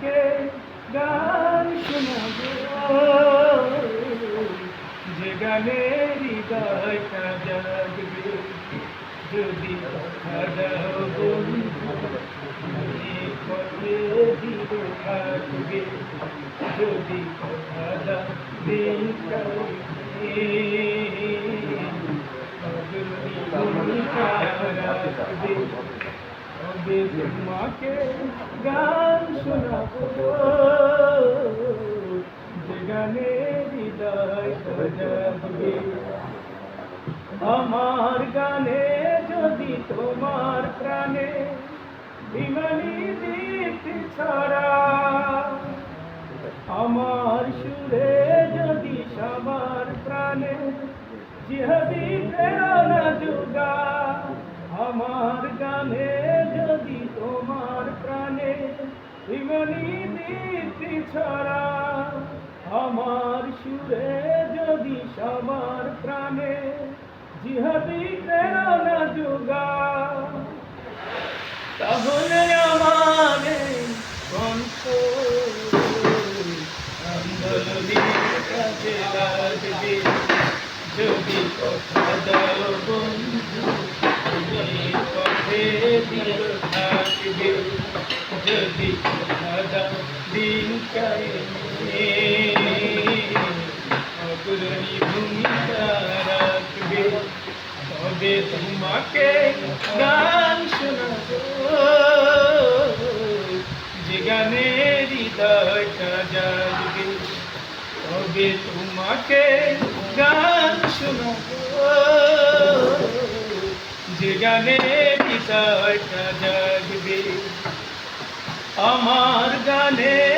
তোমাকে গান শোনাবো। যে গানে হৃদয়টা জাগবে, যদি এই পথে দিল থাকবে। যদি দাও দিন কাটবে তবে তোমাকে গান শোনাবো। যে গানে হৃদয় সাজাবে আমার গানে যদি তোমার প্রাণে বিমানি দীপ্তি ছড়া, আমার সুরে যদি সবার প্রাণে জিহাদি প্রেরণা যোগা আমার গানে যদি তোমার প্রাণে ইমনি দীপ্তি ছড়া, আমার সুরে যদি সবার প্রাণে জিহাদি প্রেরণা যোগা, তাহলে আমার লাগবে যদি কথা দাও বন্ধু তুমি পথে দিল থাকবে যদি কথা দাও দিন কায়ে ভূমিকা রাখবে তোমাকে গান শোনাবো যে গানে হৃদয়টা জাগবে তোমাকে গান জাগবে আমার গানে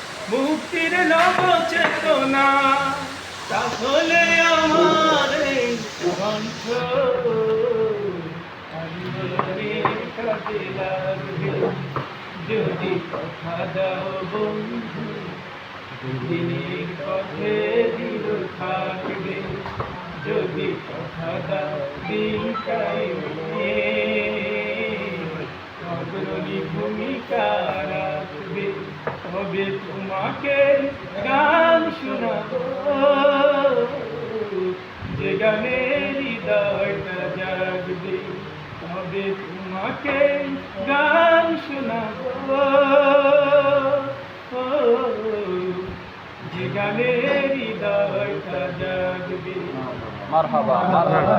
মুক্তির নব চেতনা তাহলে আমার যদি কথা দাও বন্ধু দিনের পথে দিল থাকবে। যদি কথা দাও দিন কাইবে তোমাকে গান শোনাবো। যে গানে হৃদয়টা জাগবে, তবে তোমাকে গান শোনাবো। যে গানে হৃদয়টা জাগবে। মারহাবা মারহাবা।